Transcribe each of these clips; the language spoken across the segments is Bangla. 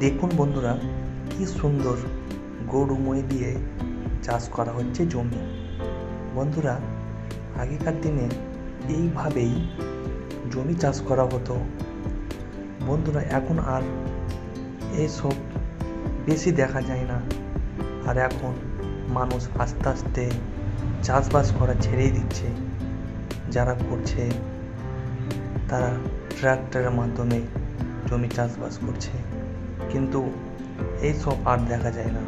দেখুন বন্ধুরা, কি সুন্দর গরু মই দিয়ে চাষ করা হচ্ছে জমি। বন্ধুরা, আগেকার দিনে এইভাবেই জমি চাষ করা হতো। বন্ধুরা, এখন আর এসব বেশি দেখা যায় না। আর এখন মানুষ আস্তে আস্তে চাষবাস করা ছেড়েই দিচ্ছে। যারা করছে, তারা ট্রাক্টরের মাধ্যমে জমি চাষবাস করছে। কিন্তু এইসব আর দেখা যায় না।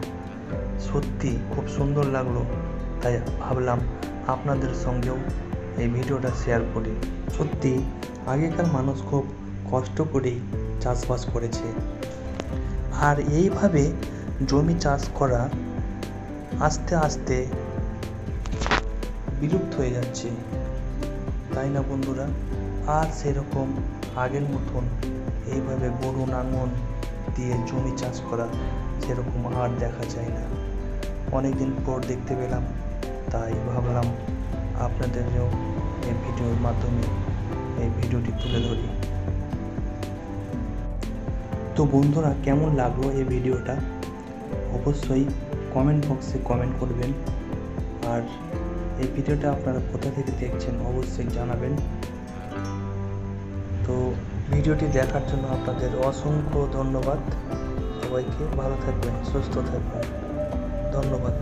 সত্যি খুব সুন্দর লাগল, তাই ভাবলাম আপনাদের সঙ্গেও এই ভিডিওটা শেয়ার করি। সত্যি, আগেকার মানুষ খুব কষ্ট করেই চাষবাস করেছে। আর এইভাবে জমি চাষ করা আস্তে আস্তে বিলুপ্ত হয়ে যাচ্ছে। তাই না বন্ধুরা? আর সেরকম আগের মতন এইভাবে গরু, নাঙল দিয়ে জমি চাষ করা সেরকম আর দেখা যায় না। অনেকদিন পর দেখতে পেলাম, তাই ভাবলাম আপনাদেরও এই ভিডিওর মাধ্যমে এই ভিডিওটি তুলে ধরি। তো বন্ধুরা, কেমন লাগল এই ভিডিওটা? অবশ্যই কমেন্ট বক্সে কমেন্ট করবেন। আর এই ভিডিওটা আপনারা কোথা থেকে দেখছেন অবশ্যই জানাবেন। ভিডিওটি দেখার জন্য আপনাদের অসংখ্য ধন্যবাদ। সবাইকে ভালো থাকবেন সুস্থ থাকবেন। ধন্যবাদ।